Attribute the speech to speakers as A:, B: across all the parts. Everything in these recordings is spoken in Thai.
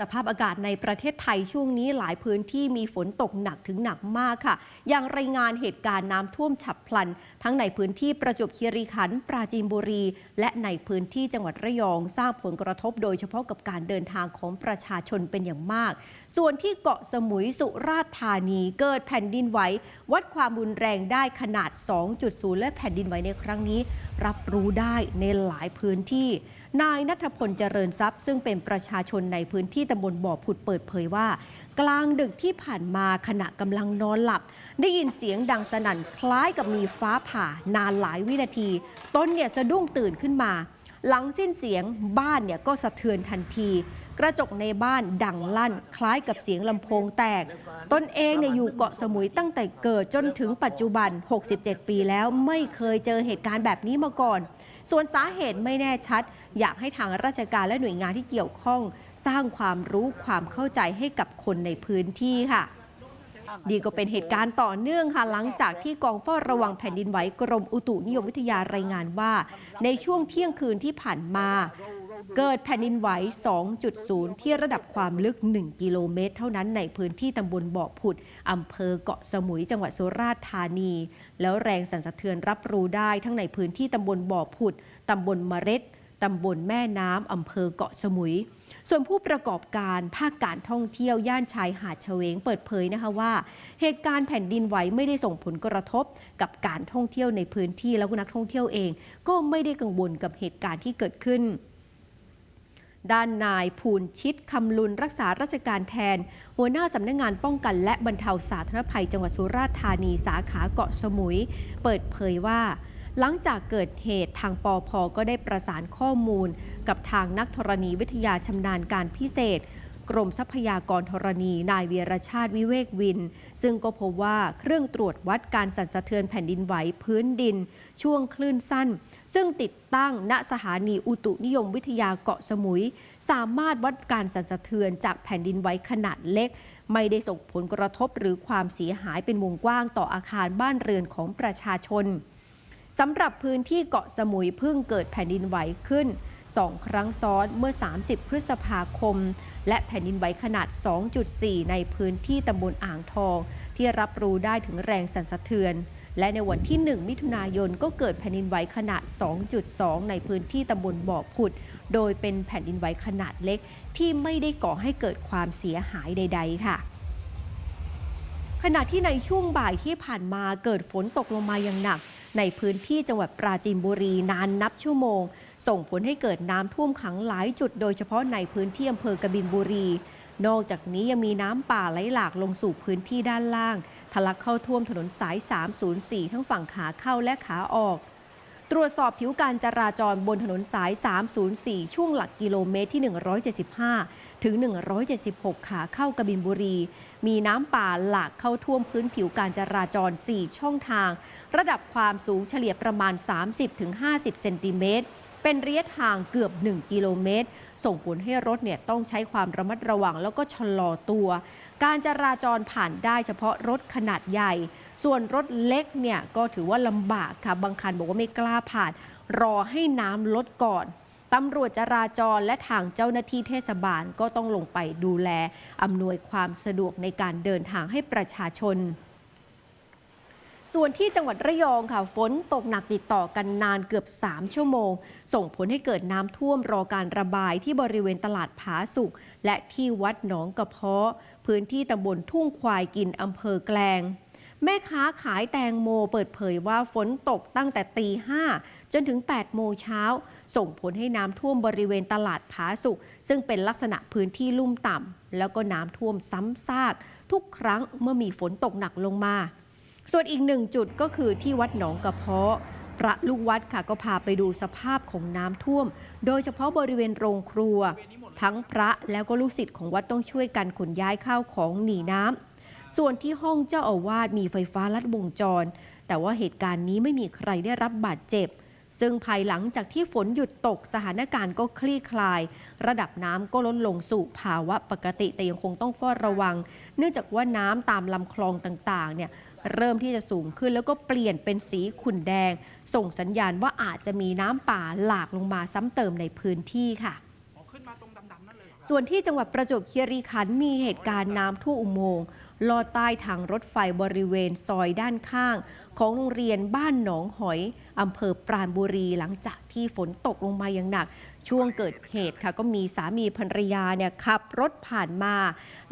A: สภาพอากาศในประเทศไทยช่วงนี้หลายพื้นที่มีฝนตกหนักถึงหนักมากค่ะ อย่างรายงานเหตุการณ์น้ำท่วมฉับพลัน ทั้งในพื้นที่ประจวบคีรีขันธ์ปราจีนบุรี และในพื้นที่จังหวัดระยองสร้างผลกระทบโดยเฉพาะกับการเดินทางของประชาชนเป็นอย่างมาก ส่วนที่เกาะสมุยสุราษฎร์ธานีเกิดแผ่นดินไหววัดความรุนแรงได้ขนาด 2.0 และแผ่นดินไหวในครั้งนี้ รับรู้ได้ในหลายพื้นที่ นายนัทพลเจริญทรัพย์ ซึ่งเป็นประชาชนในพื้นที่ตำบลบ่อผุดเปิดเผยว่า กลางดึกที่ผ่านมาขณะกำลังนอนหลับ ได้ยินเสียงดังสนั่นคล้ายกับมีฟ้าผ่านานหลายวินาทีต้นเนี่ยสะดุ้งตื่นขึ้นมา หลังสิ้นเสียงบ้านเนี่ยก็สะเทือนทันที กระจกในบ้านดังลั่น คล้ายกับเสียงลำโพงแตก ตนเองเนี่ยอยู่เกาะสมุยตั้งแต่เกิดจนถึงปัจจุบัน 67 ปีแล้วไม่เคยเจอเหตุการณ์แบบนี้มาก่อน ส่วนสาเหตุไม่แน่ชัด อยากให้ทางราชการและหน่วยงานที่เกี่ยวข้อง สร้างความรู้ความเข้าใจให้กับคนในพื้นที่ค่ะดีก็เป็นเหตุการณ์ต่อเนื่องค่ะหลังจากที่กองเฝ้าระวังแผ่นดินไหวกรมอุตุนิยมวิทยารายงานว่า ในช่วงเที่ยงคืนที่ผ่านมา เกิดแผ่นดินไหว 2.0 ที่ระดับความลึก 1 กิโลเมตร เท่านั้นในพื้นที่ตำบลบ่อผุดอำเภอเกาะสมุยจังหวัดสุราษฎร์ธานี แล้วแรงสั่นสะเทือนรับรู้ได้ทั้งในพื้นที่ตำบลบ่อผุดตำบลเร็ดตำบลแม่น้ำอำเภอเกาะสมุย ส่วนผู้ประกอบการภาคการท่องเที่ยวย่านชายหาดเฉวงเปิดเผยนะคะว่า เหตุการณ์แผ่นดินไหวไม่ได้ส่งผลกระทบกับการท่องเที่ยวในพื้นที่แล้วก็นักท่องเที่ยวเอง ก็ไม่ได้กังวลกับเหตุการณ์ที่เกิดขึ้น ด้านนายภูลชิตคำลุนรักษาราชการแทน หัวหน้าสำนักงงานป้องกันและบรรเทาสาธารณภัยจังหวัดสุราษฎร์ธานีสาขาเกาะสมุย เปิดเผยว่า หลังจากเกิดเหตุทางปอพก็ได้ประสานข้อมูล กับทางนักธรณีวิทยาชำนาญการพิเศษ กรมทรัพยากรธรณี นายเวียรชาติวิเวกวิน ซึ่งก็พบว่าเครื่องตรวจวัดการสั่นสะเทือนแผ่นดินไหวพื้นดิน ช่วงคลื่นสั้น ซึ่งติดตั้งณสถานีอุตุนิยมวิทยาเกาะสมุย สามารถวัดการสั่นสะเทือนจากแผ่นดินไหวขนาดเล็ก ไม่ได้ส่งผลกระทบหรือความเสียหายเป็นวงกว้างต่ออาคารบ้านเรือนของประชาชนสำหรับพื้นที่เกาะสมุยเพิ่งเกิดแผ่นดินไหวขึ้น2ครั้งซ้อนเมื่อ 30 พฤษภาคม และแผ่นดินไหวขนาด 2.4 ในพื้นที่ตำบลอ่างทอง ที่รับรู้ได้ถึงแรงสั่นสะเทือน และในวันที่ 1 มิถุนายนก็เกิดแผ่นดินไหวขนาด 2.2 ในพื้นที่ตำบลบ่อผุด โดยเป็นแผ่นดินไหวขนาดเล็ก ที่ไม่ได้ก่อให้เกิดความเสียหายใด ๆ ค่ะขณะที่ในช่วงบ่ายที่ผ่านมาเกิดฝนตกลงมาอย่างหนัก ในพื้นที่จังหวัดปราจีนบุรีนานนับชั่วโมง ส่งผลให้เกิดน้ำท่วมขังหลายจุดโดยเฉพาะในพื้นที่อำเภอกบินบุรี นอกจากนี้ยังมีน้ำป่าไหลหลากลงสู่พื้นที่ด้านล่างทะลักเข้าท่วมถนนสาย 304 ทั้งฝั่งขาเข้าและขาออกตรวจสอบผิวการจราจรบนถนนสาย 304 ช่วงหลักกิโลเมตรที่ 175 ถึง 176 ขาเข้ากบินบุรี มีน้ำป่าหลากเข้าท่วมพื้นผิวการจราจร 4 ช่องทาง ระดับความสูงเฉลี่ยประมาณ 30-50 เซนติเมตร เป็นระยะทางเกือบ 1 กิโลเมตร ส่งผลให้รถเนี่ยต้องใช้ความระมัดระวังแล้วก็ชะลอตัว การจราจรผ่านได้เฉพาะรถขนาดใหญ่ ส่วนรถเล็กเนี่ยก็ถือว่าลำบากค่ะ บางคันบอกว่าไม่กล้าผ่าน รอให้น้ำลดก่อน ตำรวจจราจรและทางเจ้าหน้าที่เทศบาลก็ต้องลงไปดูแล อำนวยความสะดวกในการเดินทางให้ประชาชน ส่วนที่จังหวัดระยองค่ะ ฝนตกหนักติดต่อกันนานเกือบ 3 ชั่วโมง ส่งผลให้เกิดน้ำท่วมรอการระบายที่บริเวณตลาดผาสุกและที่วัดหนองกระเพาะ พื้นที่ตำบลทุ่งควายกินอำเภอแกลง แม่ค้าขายแตงโมเปิดเผยว่าฝนตกตั้งแต่ตีห้าจนถึง 8 โมงเช้า ส่งผลให้น้ำท่วมบริเวณตลาดผาสุก ซึ่งเป็นลักษณะพื้นที่ลุ่มต่ำ แล้วก็น้ำท่วมซ้ำซาก ทุกครั้งเมื่อมีฝนตกหนักลงมา ส่วนอีกหนึ่งจุดก็คือที่วัดหนองกระเพาะ พระลูกวัดค่ะก็พาไปดูสภาพของน้ำท่วม โดยเฉพาะบริเวณโรงครัว ทั้งพระแล้วก็ลูกศิษย์ของวัดต้องช่วยกันขนย้ายข้าวของหนีน้ำ ส่วนที่ห้องเจ้าอาวาสมีไฟฟ้าลัดวงจร แต่ว่าเหตุการณ์นี้ไม่มีใครได้รับบาดเจ็บ ซึ่งภายหลังจากที่ฝนหยุดตกสถานการณ์ก็คลี่คลาย ระดับน้ำก็ลดลงสู่ภาวะปกติแต่ยังคงต้องเฝ้าระวัง เนื่องจากว่าน้ำตามลำคลองต่างๆเนี่ยเริ่มที่จะสูงขึ้นแล้วก็เปลี่ยนเป็นสีขุ่นแดง ส่งสัญญาณว่าอาจจะมีน้ำป่าหลากลงมาซ้ำเติมในพื้นที่ค่ะ
B: อ๋อขึ้นมาตรงดำๆนั่นเลยเหรอครับ
A: ส่วนที่จังหวัดประจวบคีรีขันธ์มีเหตุการณ์น้ำท่วมอุโมงค์ ลอดใต้ทางรถไฟบริเวณซอยด้านข้าง ของโรงเรียนบ้านหนองหอยอำเภอปราณบุรีหลังจากที่ฝนตกลงมาอย่างหนัก ช่วงเกิดเหตุค่ะ ก็มีสามีภรรยาเนี่ยขับรถผ่านมา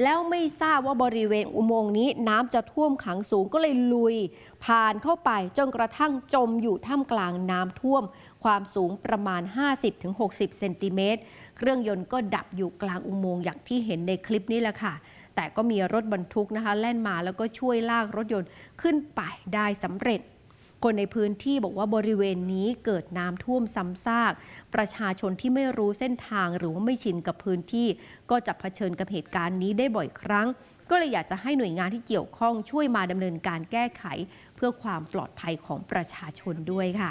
A: แล้วไม่ทราบว่าบริเวณอุโมงค์นี้น้ำจะท่วมขังสูงก็เลยลุย ผ่านเข้าไปจนกระทั่งจมอยู่ท่ามกลางน้ำท่วม ความสูงประมาณ 50-60 เซนติเมตร เครื่องยนต์ก็ดับอยู่กลางอุโมงค์อย่างที่เห็นในคลิปนี้แหละค่ะ แต่ก็มีรถบรรทุกนะคะแล่นมาแล้วก็ช่วยลากรถยนต์ขึ้นไปได้สำเร็จ คนในพื้นที่บอกว่าบริเวณนี้เกิดน้ำท่วมซ้ำซาก ประชาชนที่ไม่รู้เส้นทางหรือว่าไม่ชินกับพื้นที่ ก็จะเผชิญกับเหตุการณ์นี้ได้บ่อยครั้ง ก็เลยอยากจะให้หน่วยงานที่เกี่ยวข้องช่วยมาดำเนินการแก้ไข เพื่อความปลอดภัยของประชาชนด้วยค่ะ